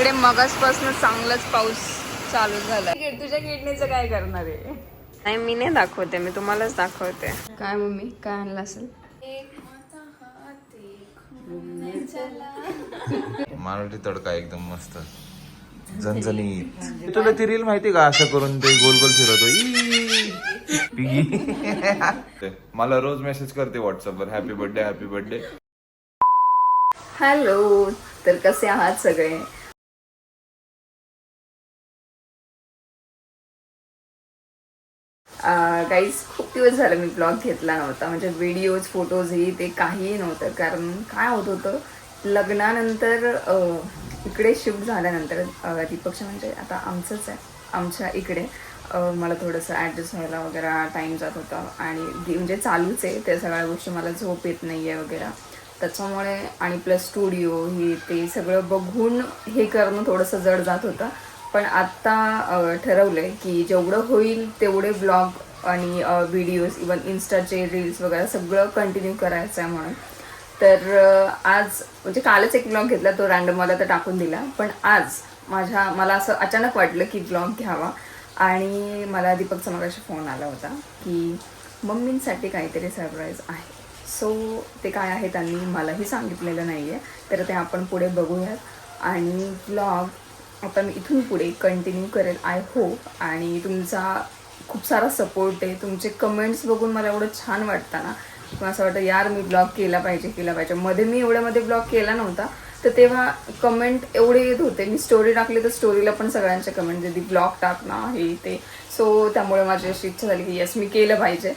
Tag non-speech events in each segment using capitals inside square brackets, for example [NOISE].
इकडे मगासपासून चांगलाच पाऊस चालू झाला तुझ्या किडनीचं काय करणार आहे? नाही मी नाही दाखवते मी तुम्हालाच दाखवते. काय मम्मी काय आणलं असेल? मराठी तडका एकदम मस्त. झणझणीत. तुला ती रील माहिती का? असं करून ते गोल गोल फिरवतो. ई, पिगी [LAUGHS] मला रोज मेसेज करते व्हॉट्सअपवर happy birthday happy birthday hello तर कसे आहात सगळे? गाईज खूप दिवस झाले मी ब्लॉग घेतला नव्हता. म्हणजे व्हिडिओज फोटोज ही ते काहीही नव्हतं. कारण काय होत होतं लग्नानंतर इकडे शिफ्ट झाल्यानंतर दीपक्ष म्हणजे आता आमचंच आहे. आमच्या इकडे मला थोडंसं ॲडजस्ट व्हायला वगैरे टाईम जात होता. आणि म्हणजे चालूच आहे. त्या सगळ्या गोष्टी मला झोप येत नाही आहे वगैरे. त्याच्यामुळे आणि प्लस स्टुडिओ हे ते सगळं बघून हे करणं थोडंसं जड जात होतं. पण आत्ता ठरवलं आहे की जेवढं होईल तेवढे ब्लॉग आणि व्हिडिओज इवन इन्स्टाचे रील्स वगैरे सगळं कंटिन्यू करायचं आहे म्हणून. तर आज म्हणजे कालच एक ब्लॉग घेतला तो रँडम मला तर टाकून दिला. पण आज माझ्या मला असं अचानक वाटलं की ब्लॉग घ्यावा. आणि मला दीपकचा मगाशी फोन आला होता की मम्मींसाठी काहीतरी सरप्राईज आहे. सो ते काय आहे त्यांनी मलाही सांगितलेलं नाही आहे तर ते आपण पुढे बघूयात. आणि ब्लॉग आता मी इथून पुढे कंटिन्यू करेल आय होप आणि तुमचा खूप सारा सपोर्ट आहे. तुमचे कमेंट्स बघून मला एवढं छान वाटतं ना. मग असं वाटतं यार मी ब्लॉग केला पाहिजे केला पाहिजे. मध्ये मी एवढ्यामध्ये ब्लॉग केला नव्हता. तर तेव्हा कमेंट एवढे येत होते. मी स्टोरी टाकली तर स्टोरीला पण सगळ्यांचे कमेंट देते ब्लॉग टाक ना हे ते. सो त्यामुळे माझी अशी इच्छा झाली की येस मी केलं पाहिजे.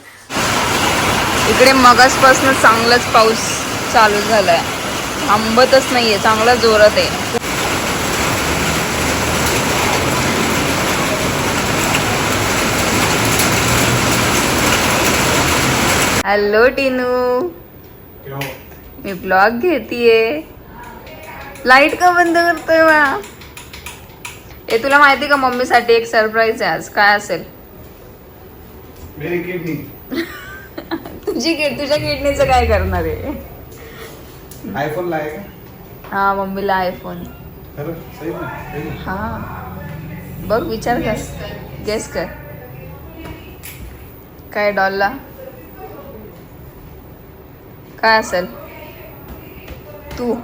इकडे मगासपासून चांगलाच पाऊस चालू झालाय. थांबतच नाहीये. चांगला जोरात आहे. हॅलो टिनू. मी ब्लॉग घेतीये. लाइट का बंद करतोय वा ए तुला माहिती का मम्मीसाठी एक सरप्राईज आहे आज? काय असेल? [LAUGHS] तुझी किड तुझ्या किडनीचं काय करणार आहे? लाएगा हा मम्मीला आयफोन. हा. बघ विचार गेस गेस कर. काय डॉलला? काय असेल? तू.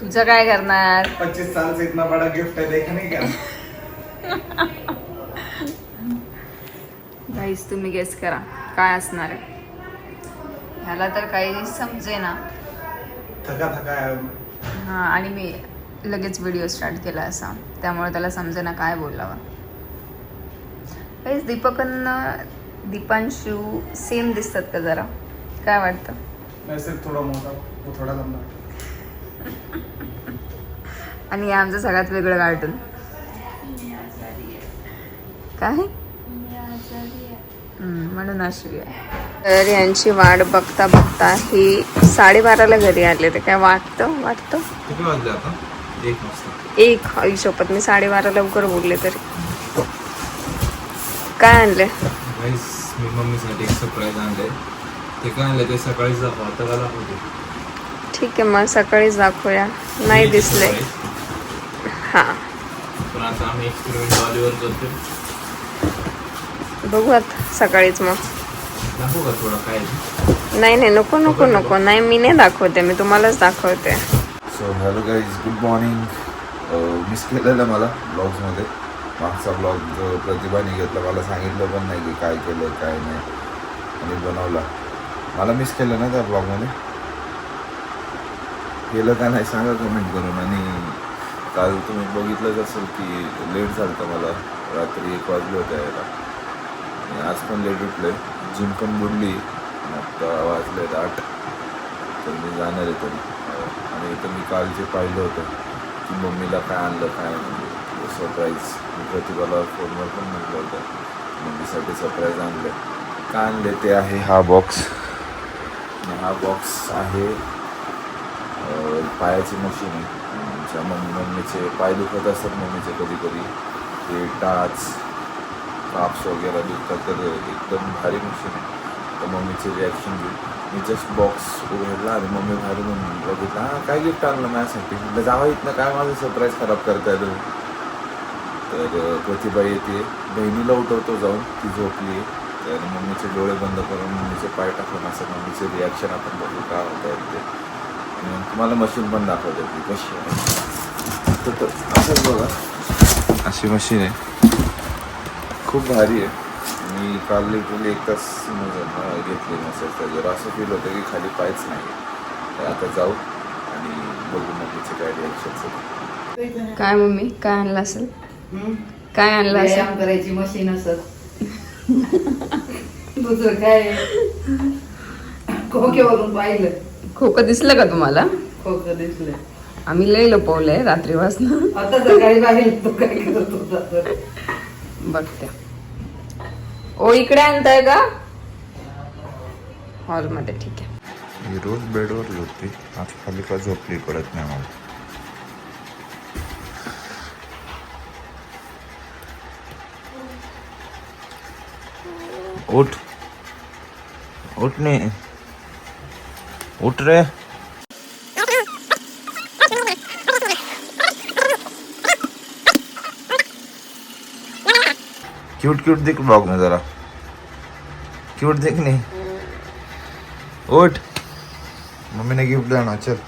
तुझं काय करणार? पच्चीस साल से इतना बड़ा गिफ्ट है देखा नहीं क्या? गाईस तुम्ही गेस करा. काय असणार आहे? ह्याला तर काही समजे ना थका थका है हा आणि मी लगेच व्हिडिओ स्टार्ट केला असा. त्यामुळे त्याला समजे ना काय बोलावं. काहीच दीपकांना दीपांशू सेम दिसतात का जरा? काय वाटतं? मैं सिर्फ थोड़ा मोटा वो थोड़ा लंबा। आणि हे आमचं सगळ्यात वेगळं कार्टून काय? हम्म, म्हणून अशी आहे. तर यांची वाट बघता बघता ही साडेबाराला घरी आले ते काय वाटतं? वाटतं? एक वाजता. एक आई शपथ मी साडेबारा लवकर बोलले तरी. काय आणले? मम्मीसाठी एक सरप्राईज आणले. ते काय ते सकाळीच दाखवा आता का दाखवते ठीक आहे मग सकाळीच दाखवूया. नाही दिसले. हा. पण आता आम्ही एक्सपेरिमेंट वालीवर करतो बघू आता सकाळीच मग. दाखवू का थोडा काय नाही नाही नको नको नको. नाही मी नाही दाखवते मी तुम्हालाच दाखवते. So hello guys good morning miss केलेलं मला ब्लॉग्समध्ये मागचा ब्लॉग जो प्रतिभाने घेतला मला सांगितलं पण नाही की काय केलं काय नाही. आणि बनवला. मला मिस केलं ना त्या ब्लॉगमध्ये केलं का नाही सांगा कमेंट करून. आणि काल तुम्ही बघितलंच असेल की लेट झालं होतं मला. रात्री एक वाजले होतं यायला. आणि आज पण लेट उठले जिम पण बुडली. आता वाजले आठ. तर मी जाणार आहे तरी. आणि इथं मी काल जे पाहिलं होतं की मम्मीला काय आणलं काय सरप्राईज म्हणजे मी प्रतिभाला फोनवर पण म्हटलं होतं. मम्मीसाठी सरप्राईज आणले काय आणले ते आहे हा बॉक्स हा बॉक्स आहे पायाची मशीन आहे. आमच्या मम्मी मम्मीचे पाय दुखत असतात मम्मीचे कधी कधी ते टाच काप्स वगैरे दुखतात. तर एकदम भारी मशीन आहे. तर मम्मीचे रिॲक्शन घेऊ मी जस्ट बॉक्स उघडला आणि मम्मी बाहेरून बघितला हां काय गिफ्ट आणलं माझ्यासाठी? म्हटलं जावा इथनं काय माझं सरप्राईज खराब करताय तुम्ही? तर प्रतिभा येते. बहिणीला उठवतो जाऊन ती झोपली तर मम्मीचे डोळे बंद करून मम्मीचे पाय टाकून असं मम्मीचे रिॲक्शन आपण बघू काय होत आहे ते. आणि तुम्हाला मशीन पण दाखवते ती कशी आहे. तर असंच बघा. अशी मशीन आहे. खूप भारी आहे. मी काल लिटरली एक तास घेतली मसाज त्याच्यावर असं फील होतं की खाली पायच नाही. तर आता जाऊ आणि बघू मम्मीचे काय रिॲक्शन काय मम्मी? काय आणलं असेल? काय आणलं करायची मशीन असत दुसरं काय? खोक्यावरून पाहिलं. खोकं दिसलं का तुम्हाला? खोक दिसलं आम्ही लय लपवलंय रात्री वाजता आता सकाळी पाहिलं तो काय करत होता तर. बघते. ओ इकडे आणताय का? हॉलमध्ये ठीक आहे. मी रोज बेडवर झोपते. आज खाली का झोपली कळत नाही मला. उठ. उठ नाही उठ रे। क्यूट क्यूट दिख ब्लॉग में जरा। क्यूट दिख नहीं। उठ। मम्मी ने गिफ्ट देना चल।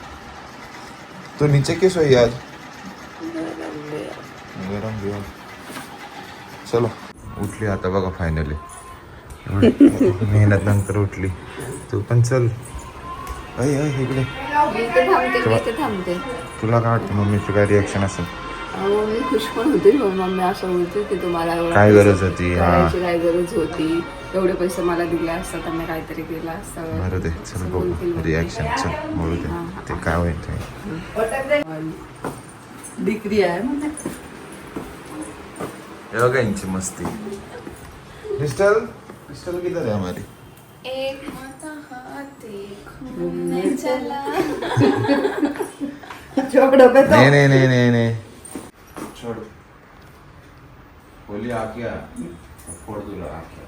तू नीचे किस हुई आज? गरम भी. चलो उठली आता बघा फायनली मेहनत नंतर उठली. तू पण चल. अय अय इकडे. मी मी तुला काय वाटतं मम्मीचं काय रिॲक्शन असेल? मी खुश पण होते मम्मी असं बोलते की तुम्हाला काय गरज होती, काय गरज होती? एवढे पैसे मला दिले असतात त्यांनी काहीतरी केलं असतं. बरं दे चल बघू. रिॲक्शन चल बोलू दे. ते काय होईल. डिग्री आहे म्हणजे यांची मस्ती. क्रिस्टल क्रिस्टल किधर है हमारी? एक हाता हात एक घूमने चला। छोड़ पे तो नहीं नहीं नहीं नहीं नहीं। छोड़। खोली आँखें। फोड़ दूँगा आँखें।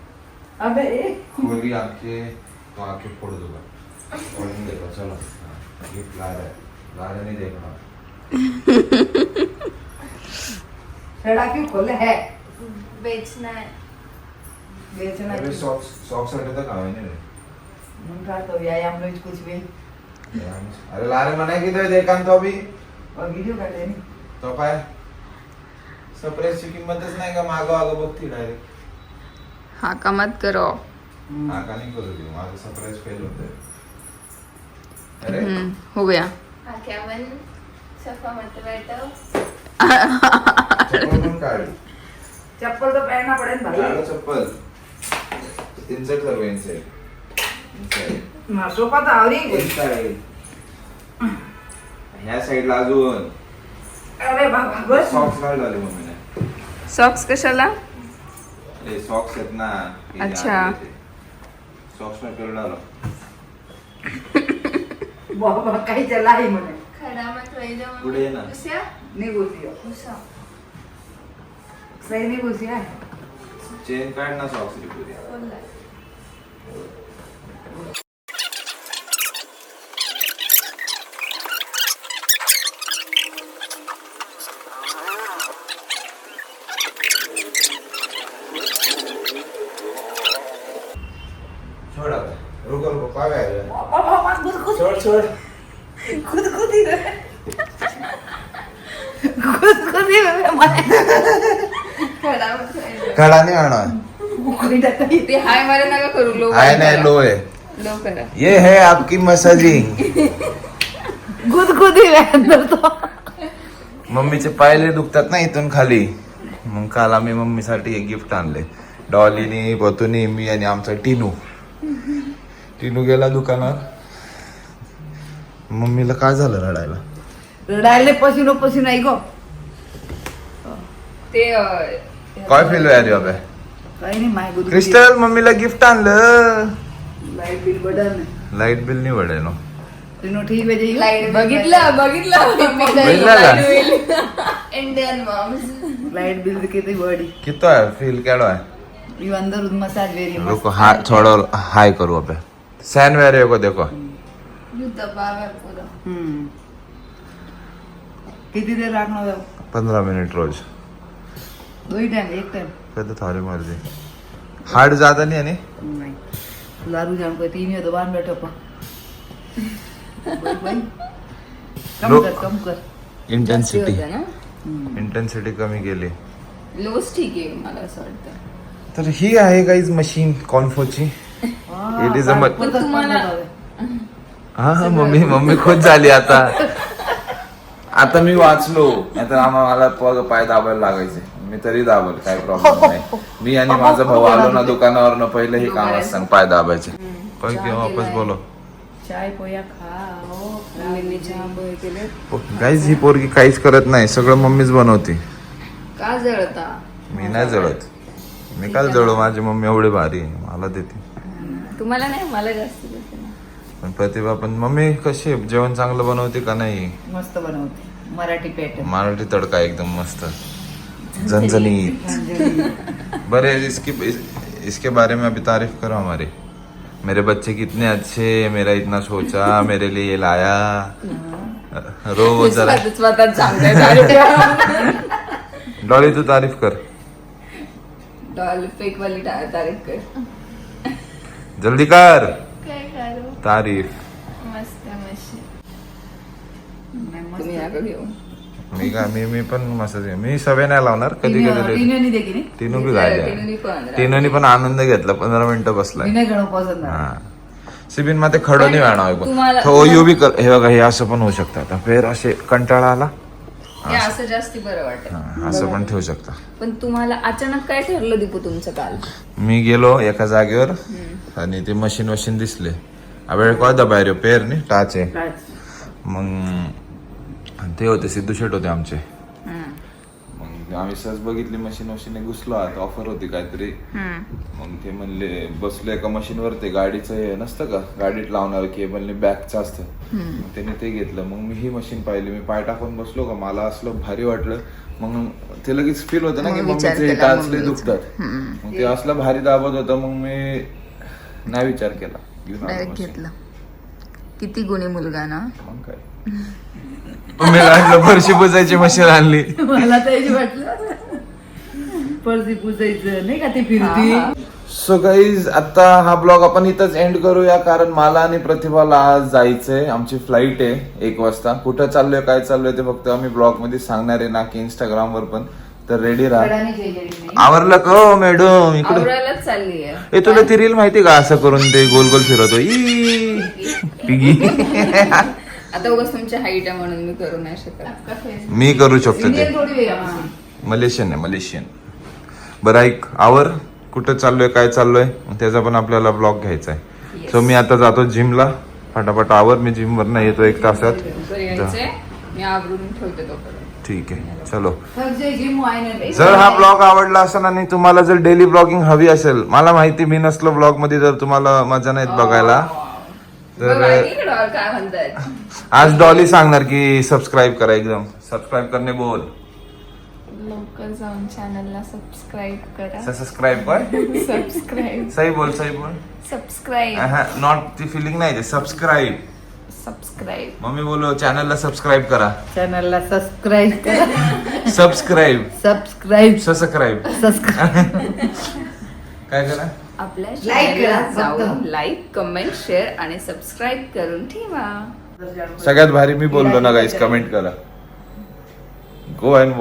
अबे ए, खोली आँखें तो आँखें फोड़ दूँगा। और नहीं देखो चलो। गिफ्ट ला रहा है। ला रहा नहीं देखना छड़ा क्यों खोले? है। बेचना है। बेचना अरे? सॉक्स सॉक्स हटे नहीं. तो व्यायाम रोज कुछ भी अरे ला रहे मना किधर देखा तो अभी और वीडियो का लेनी तो काय? सरप्राईजची किंमतच नाही का मागं आगं बघती डायरेक्ट हा का मत करो. हा का नाही करू दे माझं सरप्राईज फेल होतंय. अरे? हम्म, हो गया आख्या बन सोफा मत बैठो [LAUGHS] चप्पल पण काढ चप्पल तो पहनना पड़े ना भाई. काढ चप्पल. तिनचं ठरव यांचे हाँ, सोफा तो आवरी. ह्या साईडला अजून. अरे बाबा बस. सॉक्स घाल झाले मम्मीने. सॉक्स कशाला? ए सॉक्स आहेत ना अच्छा. सॉक्स में पेड़ डालो बाबा काही चला ही म्हणे. खड़ा मत रह जाओ पुढे ये ना. निघूसियो उसा सही निघूसिया चेन काढ ना सॉक्स रिपूरी बोला छोड़ आता रुको रुको पावे आ गया बाबा मत खुद छोड़ छोड़। खुद खुद ही रहे। खुद खुद ही रहे मैं खड़ा मत रह जाओ खडा नाही आणा कोई ही ते हाय मारे नका करू लो नाही लो आहे. लो करा. ये है आपकी मसाजिंग. ही रहे अंदर तो मम्मीचे पायले दुखतात ना इथून खाली. मग काल आम्ही मम्मीसाठी एक गिफ्ट आणले. डॉलीनी बतुनी मी आणि आमचा टिनू. टिनू गेला दुकानात. मम्मीला काय झालं रडायला? रडायले पसीनो पसीनो गो. ते काय फील व्हायला अबे काही नाही माय गुद क्रिस्टल मम्मीला गिफ्ट आणलं लाइट बिल बडन लाइट बिल नाही पडेल तीनो ठीक आहे जी लाइट बघितलं बघितलं बघितलं का इंडियन मॉम्स लाइट बिल किती बडी किती आहे फील केडो आहे यू अंदर मसाज वेरी रुको हाय थोड़ा हाय करू अबे सैन वेरे को देखो You दबाव पूरा हम्म किती देर लागणार आहे? पंद्रह मिनट रोज दोही टाइम एक टाइम कहते थारी मर्जी हार्ड ज्यादा नहीं है नी? नहीं लारू जान को तीन ही तो बांध बैठो पा कम कर कम कर इंटेन्सिटी इंटेन्सिटी कमी केली लोच ठीक आहे मला असं वाटतं तर ही आहे काहीच मशीन कॉन्फोची mu- पण तुम्हाला- हा हा मम्मी मम्मी खुश झाली आता आता मी वाचलो नाहीतर आम्हाला पग पाय दाबायला लागायचे मी तरी दाबल काय [LAUGHS] प्रॉब्लेम नाही. मी आणि माझा भाऊ आलो ना दुकानावर पहिलं हे काम असतं पाय दाबायचे. काय की वापस बोलो. चाय पोया केले. गाईज ही पोरगी काहीच करत नाही सगळं मम्मीच बनवते. का जळता? मी नाही जळत. मी काय जळू? माझी मम्मी एवढी भारी आहे, मला देते. तुम्हाला नाही? मला जास्त देते ना. पण प्रतिभा पण मम्मी कशी आहे? जेवण चांगलं बनवते का नाही? मस्त बनवते. मराठी पॅटर्न. मराठी तडका एकदम मस्त. झणझणीत बड़े इसकी इस, इसके बारे में अभी तारीफ़ करो हमारी। मेरे बच्चे कितने अच्छे मेरा इतना सोचा मेरे लिए ये लाया। रो जरा. डॉली तू तारीफ़ कर। डॉल फेक वाली तारीफ़ कर। जल्दी कर। काय करू? तारीफ़। मस्त मशी तुम्ही नका घेऊ मी का मी मी पण मस्त मी सवय नाही लावणार कधी कधी तीन बी तिन्ही पण तीनोनी पण आनंद घेतला पंधरा मिनिटं नाही. हा. सिबिनमध्ये खडो नाही वेणार तो यू बी हे बघा हे असं पण होऊ शकतं. आता फेर असे कंटाळा आला. हे असं. जास्ती बरं वाटत. असं पण ठेवू शकता. पण तुम्हाला अचानक काय ठरलं दीपू तुमचं काल? मी गेलो एका जागेवर आणि ते मशीन वशीन दिसले. वेळ कळता बाहेर पेर नी टाच. आहे? मग ते होते सिद्धू शेट होते आमचे. मग आम्ही सहज बघितली मशीन वशीन घुसलो. आता ऑफर होती काहीतरी. मग ते म्हणले बसलो एका मशीनवर ते गाडीचं हे नसतं का? गाडीत लावणार केबलने बॅगचं असतं. मग त्याने ते घेतलं. मग मी ही मशीन पाहिली. मी पाय टाकून बसलो का? मला असलं भारी वाटलं. मग ते लगेच फील होतं ना की मम्मीचे टाचले. दुखतात. मग ते असलं भारी दाबत होतं. मग मी नाही विचार केला. घेऊन. घेतलं. किती गुणी मुलगा ना? मग काय? मी लागलं फरशी पुसायची मशीन आणली. मला त्याची वाटलं. पुसायचं नाही का ते फिरती? सो गाईज आता हा ब्लॉग आपण इथंच एंड करूया कारण मला आणि प्रतिभाला आज जायचंय. आमची फ्लाईट आहे एक वाजता. कुठं चाललोय काय चाललोय ते फक्त आम्ही ब्लॉगमध्ये सांगणार आहे ना की इंस्टाग्राम वर पण. तर रेडी राहा. आवरलं का हो, मॅडम इकडे. चालली तुला ती रील माहिती का? असं करून ते गोल गोल फिरवतो. ई, पिगी. आता उगाच तुमची हाईट आहे म्हणून मी करू नाही शकत. मी करू शकतो ते. मलेशियन आहे मलेशियन. बरं ऐक आवर कुठं चाललोय काय चाललोय? त्याचा पण आपल्याला ब्लॉग घ्यायचा आहे. सो मी आता जातो जिमला. फटाफट आवर मी जिम वरनं येतो एक तासात. लवकर यायचंय. मी आवरून ठेवते तोपर्यंत. ठीक आहे चलो. जर हा ब्लॉग आवडला असेल आणि तुम्हाला जर डेली ब्लॉगिंग हवी असेल मला माहिती मी नसलो ब्लॉगमध्ये जर तुम्हाला मजा नाहीत बघायला. बघा, तर काय आज डॉली सांगणार की सबस्क्राईब करा एकदम. सबस्क्राईब करणे बोल. लवकर जाऊन चॅनलला सबस्क्राईब करा. सबस्क्राईब कर. सबस्क्राईब सही बोल सही बोल. सबस्क्राईब नॉट ती फिलिंग नाही सबस्क्राईब सबस्क्राईब मम्मी बोलो चॅनलला सबस्क्राईब करा. चॅनलला सबस्क्राईब करा. सबस्क्राईब सबस्क्राईब सबस्क्राईब सबस्क्राईब काय करा? आपल्या Like करा, channel ला जाऊन फक्त. लाईक कमेंट शेअर आणि सबस्क्राईब करून ठेवा. सगळ्यात भारी मी बोललो ना गाईस कमेंट करा. गो अँड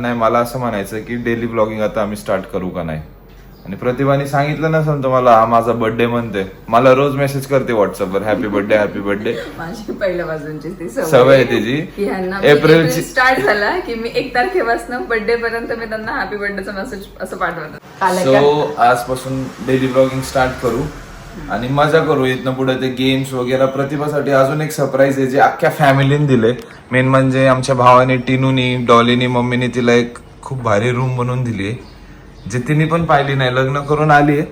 नाही मला असं म्हणायचं की डेली ब्लॉगिंग आता आम्ही स्टार्ट करू का नाही? आणि प्रतिभाने सांगितलं नसेल तुम्हाला हा माझा बर्थडे म्हणते. मला रोज मेसेज करते व्हॉट्सअपवर हॅपी बर्थडे हॅपी बर्थडे माझी पहिल्यापासूनची ती सवय आहे त्याची. एप्रिल स्टार्ट झाला की मी एक तारखेपासून बर्थडे पर्यंत मी त्यांना हॅपी बर्थडेचा मेसेज असं पाठवत. सो आजपासून डेली ब्लॉगिंग स्टार्ट करू आणि मजा करू. इथनं पुढे ते गेम्स वगैरे प्रतिभासाठी अजून एक सरप्राईज आहे जे अख्ख्या फॅमिलीने दिले मेन म्हणजे आमच्या भावाने टिनूनी डॉलीनी मम्मीने तिला एक खूप भारी रूम बनवून दिली आहे जे तिने पण पाहिली नाही. लग्न करून आली आहे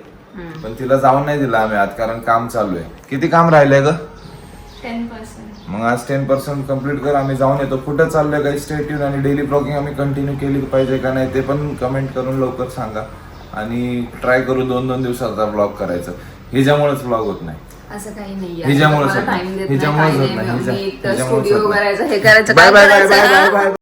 पण तिला जाऊन नाही दिलं आम्ही आज कारण काम चालू आहे. किती काम राहिलंय ग? मग आज टेन पर्सेंट कंप्लीट कर आम्ही जाऊन येतो. कुठं चाललंय काही स्टेट आणि डेली ब्लॉगिंग आम्ही कंटिन्यू केली पाहिजे का नाही ते पण कमेंट करून लवकर सांगा. आणि ट्राय करू दोन दोन दिवसाचा ब्लॉग करायचं. ह्याच्यामुळेच ब्लॉग होत नाही. असं काही नाही हिच्यामुळेच होत नाही. हिच्यामुळेच होत हिच्यामुळेच बाय बाय? Bye bye